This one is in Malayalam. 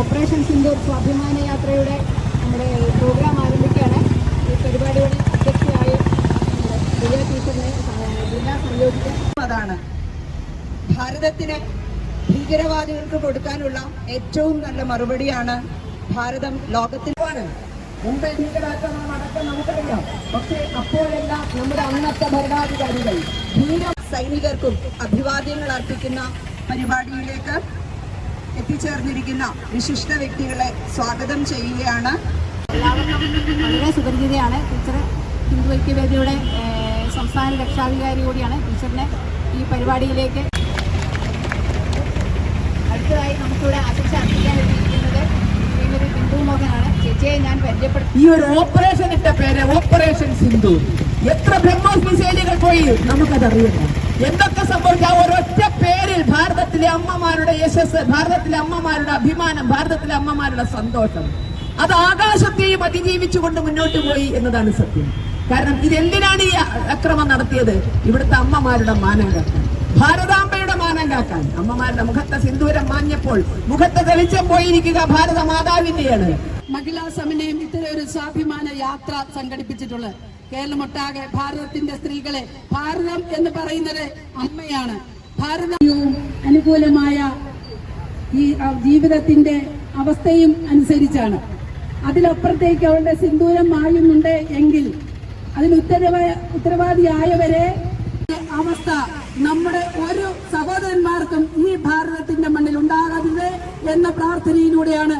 ഓപ്പറേഷൻ സിന്ദൂർ സ്വാഭിമാന യാത്രയുടെ നമ്മുടെ പ്രോഗ്രാം ആരംഭിക്കുകയാണ്. ഈ പരിപാടിയുടെ അധ്യക്ഷയായി ജില്ലാ പ്രിയ ടീച്ചറിനെ ജില്ലാ സംയോജിത അതാണ് ഭാരതത്തിന് ഭീകരവാദികൾക്ക് കൊടുക്കാനുള്ള ഏറ്റവും നല്ല മറുപടിയാണ് ഭാരതം ലോകത്തിന് മുമ്പേ ഭീകരാക്രമണം അടക്കം നമുക്കറിയാം. പക്ഷേ അപ്പോഴെല്ലാം നമ്മുടെ അന്നത്തെ ഭരണാധികാരികൾ ധീര സൈനികർക്കും അഭിവാദ്യങ്ങൾ അർപ്പിക്കുന്ന പരിപാടിയിലേക്ക് എത്തിച്ചേർന്നിരിക്കുന്ന വിശിഷ്ട വ്യക്തികളെ സ്വാഗതം ചെയ്യുകയാണ്. എല്ലാവർക്കും വളരെ സുപരിചിതയാണ് ടീച്ചർ ഹിന്ദു ഐക്യവേദിയുടെ സംസ്ഥാന രക്ഷാധികാരി കൂടിയാണ് ടീച്ചറിനെ ഈ പരിപാടിയിലേക്ക് അടുത്തതായി നമുക്കിവിടെ ആശംസ അർപ്പിക്കാൻ എത്തിയിരിക്കുന്നത് ശ്രീമതി ബിന്ദു മോഹനാണ്. ചേച്ചിയെ ഞാൻ പരിചയപ്പെടുത്തി ഈ ഒരു ഓപ്പറേഷൻ ഓപ്പറേഷനിന്റെ പേര് ഓപ്പറേഷൻ സിന്ധു. എത്ര ബ്രഹ്മോസ് മിസൈലുകൾ പോയി? നമുക്കതറിയില്ല. എന്തൊക്കെ സംഭവിച്ച? ഒരൊറ്റ പേരിൽ ഭാരതത്തിലെ അമ്മമാരുടെ യശസ് ഭാരതത്തിലെ അമ്മമാരുടെ അഭിമാനം ഭാരതത്തിലെ അമ്മമാരുടെ സന്തോഷം. അത് ആകാശത്തെയും അതിജീവിച്ചുകൊണ്ട് മുന്നോട്ട് പോയി എന്നതാണ് സത്യം. കാരണം ഇതെന്തിനാണ് ഈ അക്രമം നടത്തിയത്? ഇവിടുത്തെ അമ്മമാരുടെ മാനം കാക്കാൻ ഭാരതാംബയുടെ മാനം കാക്കാൻ അമ്മമാരുടെ മുഖത്തെ സിന്ദൂരം മാഞ്ഞപ്പോൾ മുഖത്തെ തെളിച്ചം പോയിരിക്കുക ഭാരത മാതാവിന്റെയാണ് മഹിളാ സമന്വയം ഇത്തരം ഒരു സ്വാഭിമാന യാത്ര സംഘടിപ്പിച്ചിട്ടുള്ളത്. കേരളമൊട്ടാകെ ഭാരതത്തിന്റെ സ്ത്രീകളെ ഭാരതം എന്ന് പറയുന്നത് അമ്മയാണ്. ഭാരതവും അനുകൂലമായ ഈ ജീവിതത്തിന്റെ അവസ്ഥയും അനുസരിച്ചാണ്. അതിലപ്പുറത്തേക്ക് അവളുടെ സിന്ദൂരം മായുന്നുണ്ട് എങ്കിൽ അതിന് ഉത്തരവാ ഉത്തരവാദിയായവരെ അവസ്ഥ നമ്മുടെ ഒരു സഹോദരന്മാർക്കും ഈ ഭാരതത്തിന്റെ മണ്ണിൽ ഉണ്ടാകരുത് എന്ന പ്രാർത്ഥനയിലൂടെയാണ്